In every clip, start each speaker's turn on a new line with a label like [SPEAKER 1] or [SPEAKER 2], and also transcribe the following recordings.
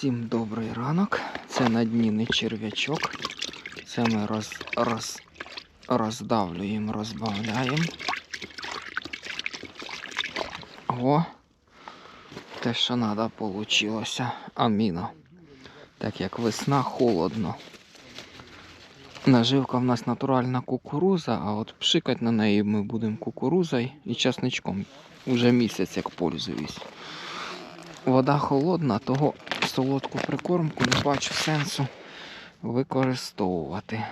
[SPEAKER 1] Всім добрий ранок. Це на дні не черв'ячок. Це ми роз, роз, роздавлюємо, розбавляємо. О, те, що треба, вийшло. Аміно. Так як весна холодно. Наживка в нас натуральна кукуруза, а от пшикати на неї ми будемо кукурузою і часничком. Уже місяць як пользуюсь. Вода холодна, того солодку прикормку не бачу сенсу використовувати.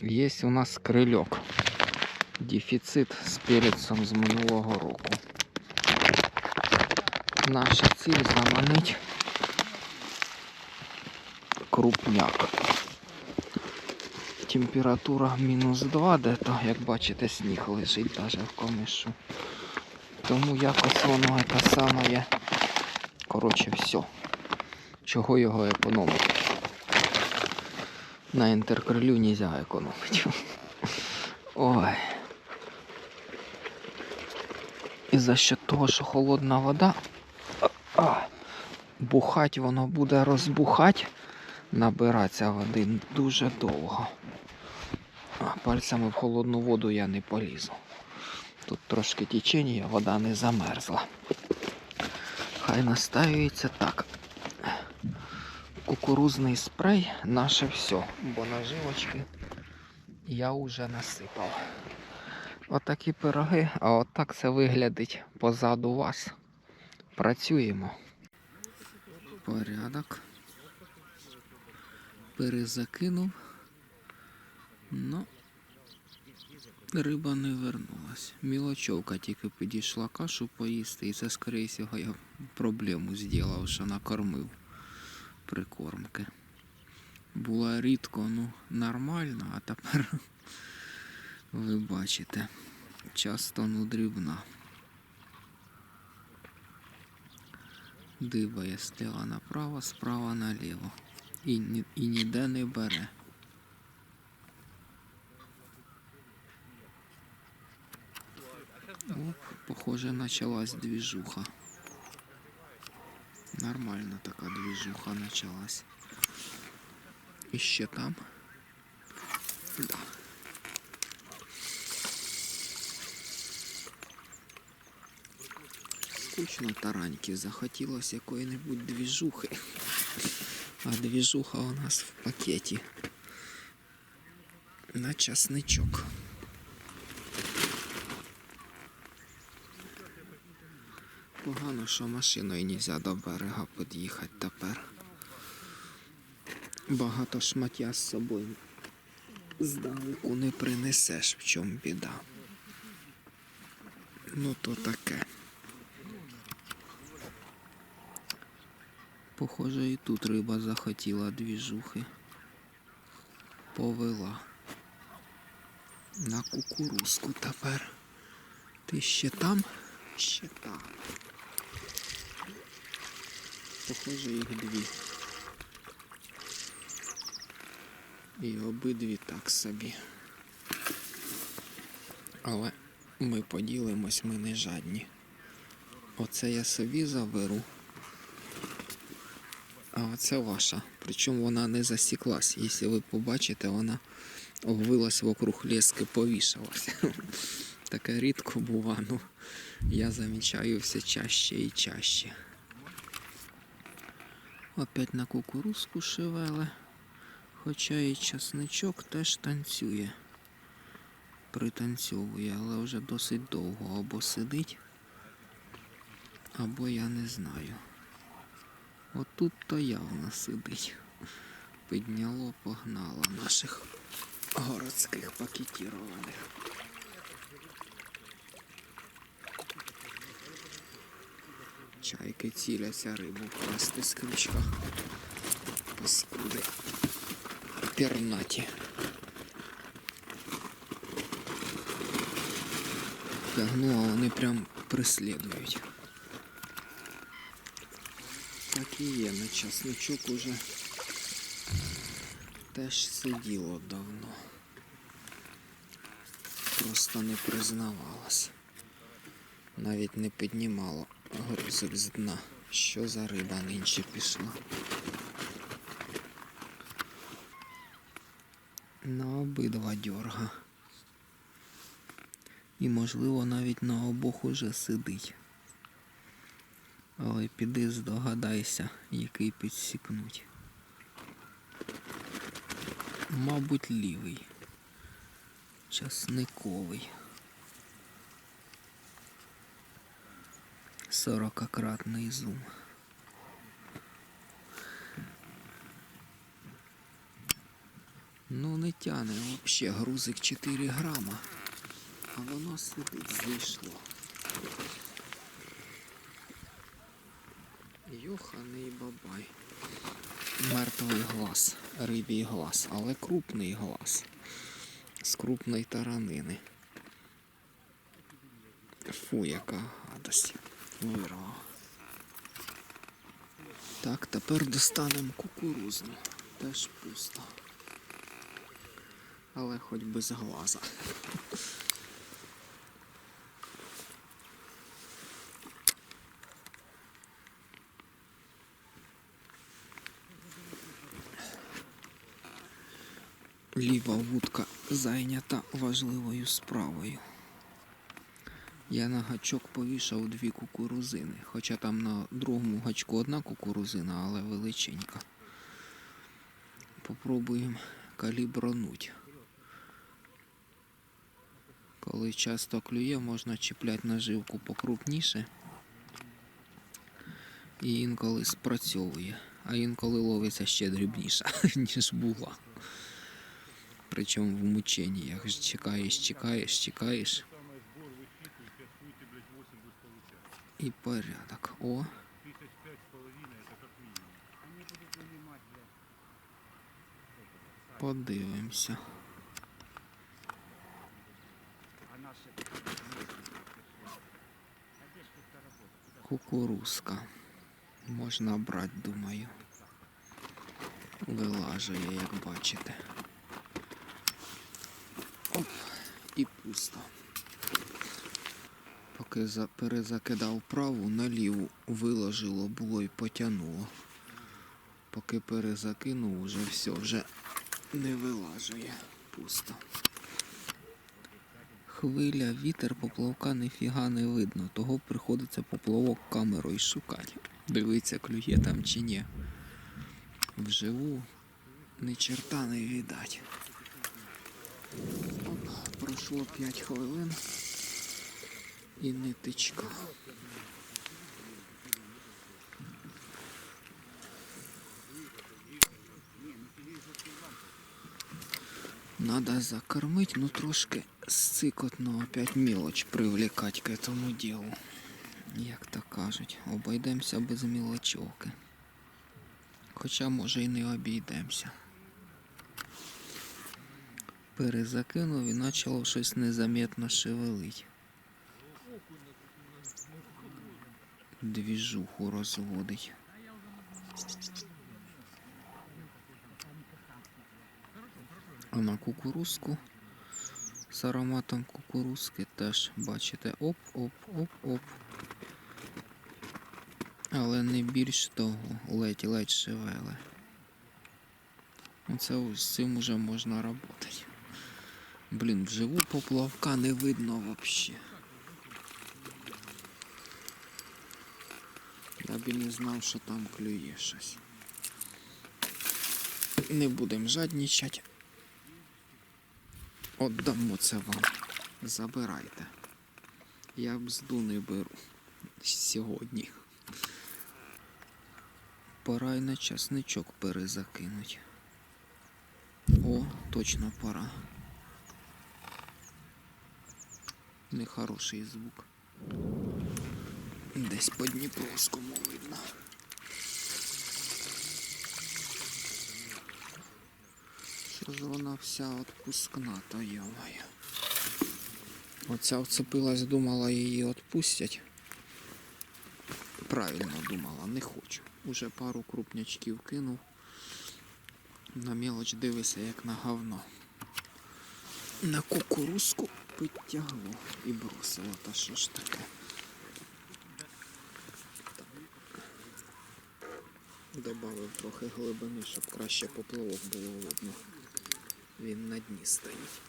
[SPEAKER 1] Є у нас крильок. Дефіцит з перецем з минулого року. Наша ціль заманить крупняк. Температура мінус 2, де то, як бачите, сніг лежить навіть в комишу. Тому якось воно те саме є. Коротше, все. Чого його економити? На інтеркрилю нельзя економити. Ой. І за що того, що холодна вода, бухать воно буде розбухать, набиратися води дуже довго. А пальцями в холодну воду я не полізу. Тут трошки течення, вода не замерзла. Хай настаюється так. Кукурузний спрей наше все, бо наживочки я вже насипав. Отакі пироги, а отак це виглядить позаду вас. Працюємо. Порядок. Перезакинув. Ну, риба не вернулась. Мілочовка тільки підійшла кашу поїсти, і це, скоріше я проблему зробив, що накормив прикормки. Була рідко, ну, нормально, а тепер ви бачите, часто ну дрібна. Дибає сліва направо, справа наліво. І, і ніде не бере. Оп, похоже, началась движуха. Нормально така движуха началась. І ще там. Да. Скучно тараньки, захотілось якої-небудь движухи. А движуха у нас в пакеті. На часничок. Погано, що машиною нельзя до берега під'їхати тепер. Багато шмаття з собою здалеку не принесеш, в чому біда. Ну то таке. Похоже, і тут риба захотіла двіжухи. Повела. На кукурузку тепер. Ти ще там? Ще там. Похоже, їх дві. І обидві так собі. Але ми поділимось, ми не жадні. Оце я собі заберу. А оце ваша. Причому вона не засіклась. Якщо ви побачите, вона обвилась вокруг лески, повішалася. Таке рідко бува, ну я замічаю все чаще і чаще. Опять на кукурузку шевеле. Хоча і часничок теж танцює. Пританцьовує, але вже досить довго або сидить, або я не знаю. Отут то явно сидить. Підняло, погнало наших городських пакетірованих. Чайки ціляться рибу класти з крючка. Паскуди. Пернаті. Тягну, а вони прям преслідують. Так і є, на часничок уже теж сиділо давно. Просто не признавалось. Навіть не піднімало Грузик з дна. Що за риба нинче пішла? На обидва дьорга. І, можливо, навіть на обох уже сидить. Але піди здогадайся, який підсікнуть. Мабуть, лівий, часниковий. Сорокакратний зум. Ну не тяне вообще грузик 4 грама. А воно сидить, зійшло. Йоханий бабай. Мертвий глаз, рибій глаз, але крупний глаз. З крупної таранини. Фу, яка гадость. Вирвав. Так, тепер достанемо кукурузну. Теж пусто. Але хоч без глаза. Ліва вудка зайнята важливою справою. Я на гачок повішав дві кукурузини, хоча там на другому гачку одна кукурузина, але величенька. Попробуємо калібронуть. Коли часто клює, можна чіпляти наживку покрупніше. І інколи спрацьовує, а інколи ловиться ще дрібніша, ніж була. Причому в мученнях. Чекаєш, чекаєш, чекаєш. І порядок. О. Подивимося. Кукурузка. Можна брати, думаю. Вилажує, як бачите. Оп, і пусто. Поки за- перезакидав праву, наліву виложило було і потягнуло. Поки перезакинув, уже все, вже не вилажує. Пусто. Хвиля, вітер, поплавка ніфіга не видно, того приходиться поплавок камерою шукати. Дивиться, клює там чи ні. Вживу ні черта не віддать. Пройшло 5 хвилин і нитичка. Надо закормить, ну трошки сцикотно опять мелочь привлекать к этому делу. Як то кажуть, обійдемося без мілочовки. Хоча може і не обійдемося. Перезакинув і почало щось незаметно шевелить. Двіжуху розводить. А на кукурузку з ароматом кукурузки теж бачите оп-оп-оп-оп. Але не більш того, ледь-ледь шевеле. Оце з цим уже можна працювати. Блін, вживу поплавка не видно вообще. Я б і не знав, що там клює щось. Не будемо жаднічати. Отдамо це вам. Забирайте. Я бзду не беру сьогодні. Пора й на часничок перезакинуть. О, точно пора. Нехороший звук. Десь по Дніпровському видно. Що ж вона вся отпускна, то йомає. Оця вцепилась, думала її отпустять. Правильно думала, не хочу. Уже пару крупнячків кинув. На мелоч дивися, як на говно. На кукурузку підтягло і бросило. Та що ж таке? Добавив трохи глибини, щоб краще поплавок було видно. Він на дні стоїть.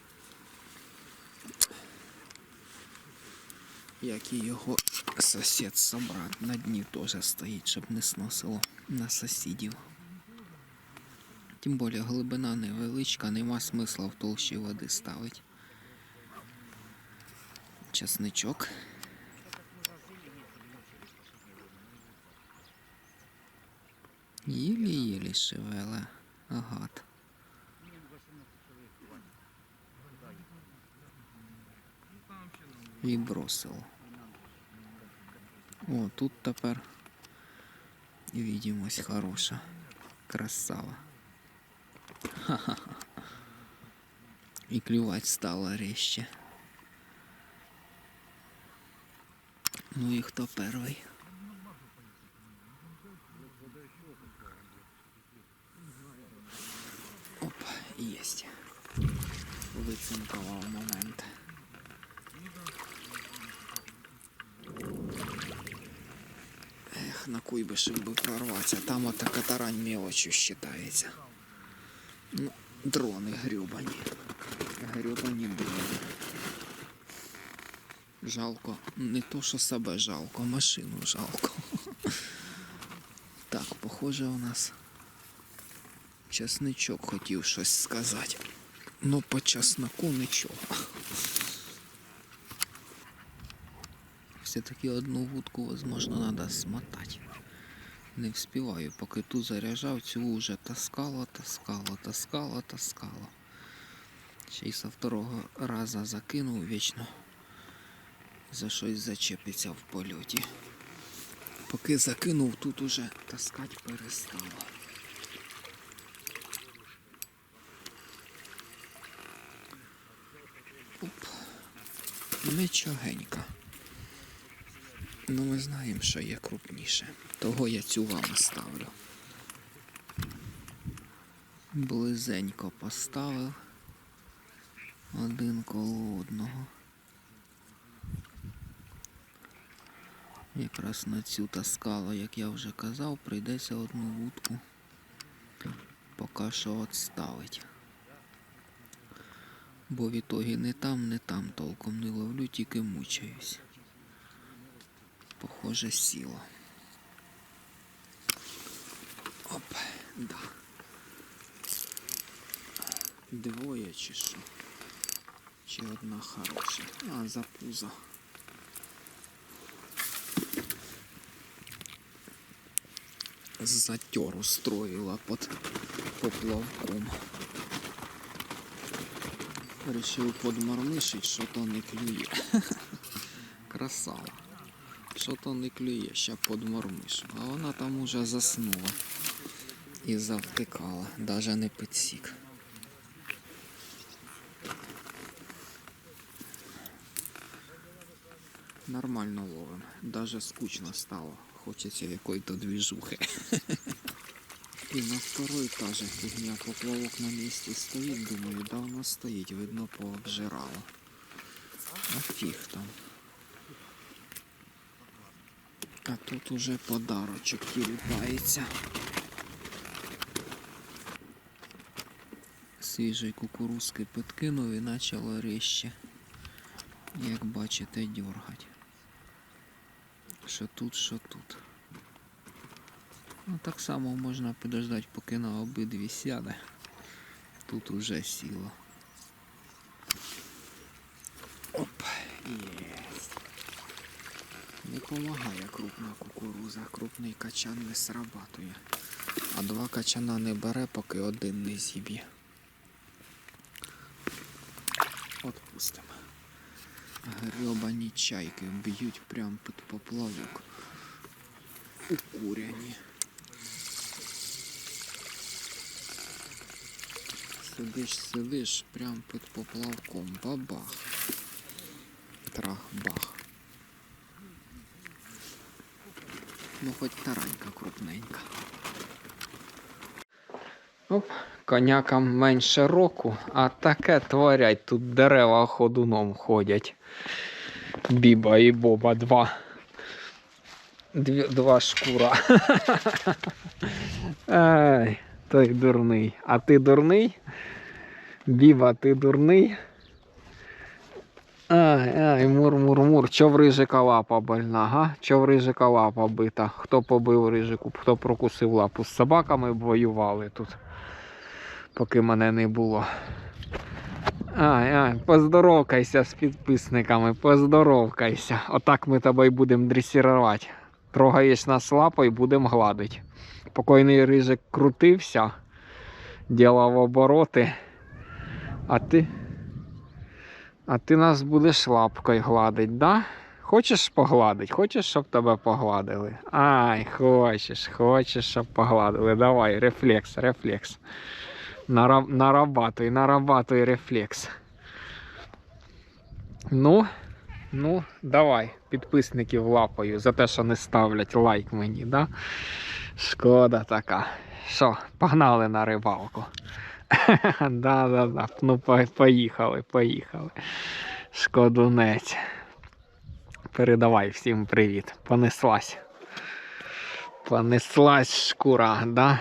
[SPEAKER 1] Як і його сусід собрат на дні теж стоїть, щоб не сносило на сусідів. Тим більше глибина невеличка, нема смисла в толщі води ставити. Часничок. Єлі-єлі шевеле агат. І бросило. О, тут тепер видимость хороша. Красава. Ха-ха-ха. І клювать стало резче. Ну і хто перший? Оп, єсть. Вицинкував момент. Ех, на куйбишек би прорватися. Там ота катарань мелочью считається. Ну, дрони грюбані. Грюбані дрони. Жалко. Не то, що себе жалко, машину жалко. Так, похоже, у нас часничок хотів щось сказати. Ну, по часнику нічого. Все-таки одну вудку, возможно, надо смотати. Не вспіваю, поки ту заряджав, цю вже таскало, таскало, таскало, таскало. Ще й со второго раза закинув вічно. За щось зачепиться в польоті. Поки закинув, тут уже таскать перестало. Оп. Нічогенька. Ну, ми знаємо, що є крупніше. Того я цю вам ставлю. Близенько поставив. Один коло одного. Якраз на цю таскало, як я вже казав, прийдеться одну вудку поки що відставить. Бо в ітогі не там, не там толком не ловлю, тільки мучаюсь. Похоже, сіло. Оп, да. Двоє чи що? Чи одна хороша? А, за пузо. Затер устроила под поплавком. Решив подмармишить, що то не клює. Красава. Що то не клює, ще подмормишу. А вона там уже заснула і завтикала, даже не підсік. Нормально ловим. Даже скучно стало. Хочеться якої-то двіжухи. І на второй та же фігня поплавок на місці стоїть, думаю, давно стоїть, видно пообжирало. А фіг там. А тут уже подарочок тіліпається. Свіжий кукурузки підкинув і почало резче, як бачите, дергать. Що тут, що тут. Ну так само можна підождати, поки на обидві сяде. Тут уже сіло. Оп, єсть. Не допомагає крупна кукуруза, крупний качан не срабатує. А два качана не бере, поки один не зіб'є. Отпустимо. Гребані чайки б'ють прямо під поплавок. Укуряні. Сидиш, сидиш прямо під поплавком. Бабах. Трах-бах. Ну, хоч таранька крупненька. Оп, конякам менше року, а таке творять, тут дерева ходуном ходять. Біба і Боба два. Дві, два шкура. Ай, той дурний. А ти дурний? Біба, ти дурний. Ай, ай, мур-мур-мур. Чо рижика лапа больна, га? Чо рижика лапа бита? Хто побив рижику, хто прокусив лапу? З собаками воювали тут, поки мене не було. Ай, ай, поздоровкайся з підписниками, поздоровкайся. Отак ми тебе будемо дресірувати. Трогаєш нас лапою, будемо гладити. Покойний рижик крутився, ділав обороти, а ти. А ти нас будеш лапкою гладить, да? Хочеш погладить? Хочеш, щоб тебе погладили? Ай, хочеш, хочеш, щоб погладили. Давай, рефлекс, рефлекс. Нара... Нарабатуй, нарабатуй рефлекс. Ну, ну, давай, підписників лапою за те, що не ставлять лайк мені, да? Шкода така. Що, погнали на рибалку. Да-да-да. Ну, поїхали, поїхали. Шкодунець. Передавай всім привіт. Понеслась. Понеслась шкура, да?